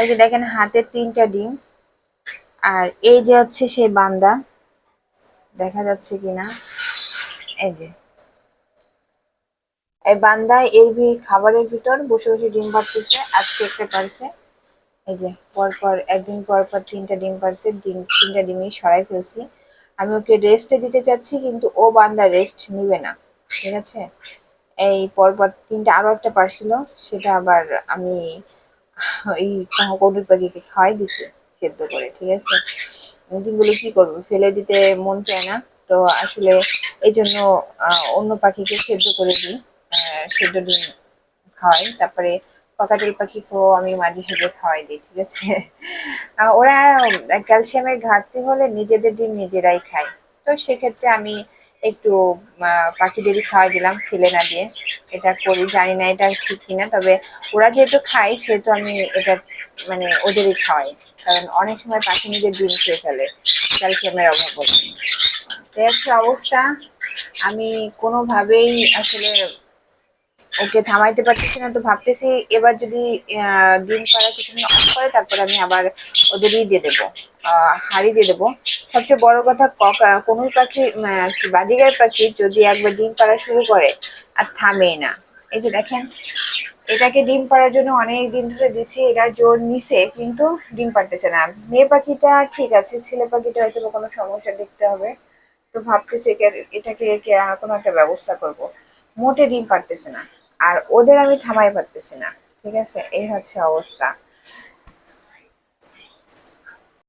এই যে দেখেন হাতে তিনটা ডিম। আর এই যে হচ্ছে সেই বান্দা, দেখা যাচ্ছে কিনা? এই যে। এই বান্দা এর ভি- খাবারের ভিতর বসে বসে ডিম পারতেছে আজকে একটা পারছে। এই যে পর পর একদিন পর পর তিনটা ডিম পারছে, ডিম, তিনটা ডিমই সরাই ফেলছি। আমি ওকে রেস্টে দিতে চাচ্ছি, কিন্তু ও বান্দা রেস্ট নিবে না, ঠিক আছে? এই পরপর তিনটা আরও একটা পারছিল, সেটা আবার আমি এই কৌটুর পাখিকে খাওয়াই দিছি, সেদ্ধ করে, ঠিক আছে? ডিমগুলো কি করব? ফেলে দিতে মন চায় না। তো আসলে এই জন্য অন্য পাখিকে সেদ্ধ করে দিই সেদ্ধ ডিম খাওয়াই। তারপরে ককাটেল পাখিকেও আমি মাঝে সাঝে খাওয়াই দিই, ঠিক আছে? ওরা ক্যালসিয়ামের ঘাটতি হলে নিজেদের ডিম নিজেরাই খায়। তো সেক্ষেত্রে আমি একটু পাখিদেরই খাওয়াই দিলাম, ফেলে না দিয়ে। এটা করি, জানি না এটা ঠিক কিনা, তবে ওরা যেহেতু খায়, সেহেতু আমি এটা মানে ওদেরই খাওয়াই। কারণ অনেক সময় পাখি নিজের ডিম খেয়ে ফেলে, ক্যালসিয়ামের অভাব হচ্ছে অবস্থা। আমি কোনোভাবেই আসলে ওকে থামাইতে পারতেছি না, তো ভাবতেছি এবার যদি ডিম পাড়া কিছুদিন অফ করে, তারপরে আমি আবার ওদেরই দিয়ে দেবো হাড়ি দিয়ে দেবো। সবচেয়ে বড় কথা কোনো পাখি বাজিগার পাখি যদি একবার ডিম পাড়া শুরু করে আর থামেই না। এই যে দেখেন, এটাকে ডিম পাড়ার জন্য অনেক দিন ধরে দিচ্ছি এরা জোর নিছে, কিন্তু ডিম পাড়তেছে না। মেয়ে পাখিটা ঠিক আছে, ছেলে পাখিটা হয়তো কোনো সমস্যা দেখতে হবে, তো ভাবতেছি এটাকে কোনো একটা ব্যবস্থা করব। মোটে ডিম পাড়তেছে না। আর ওদের আমি থামাই পারতেছি না। ঠিক আছে? এই হচ্ছে অবস্থা।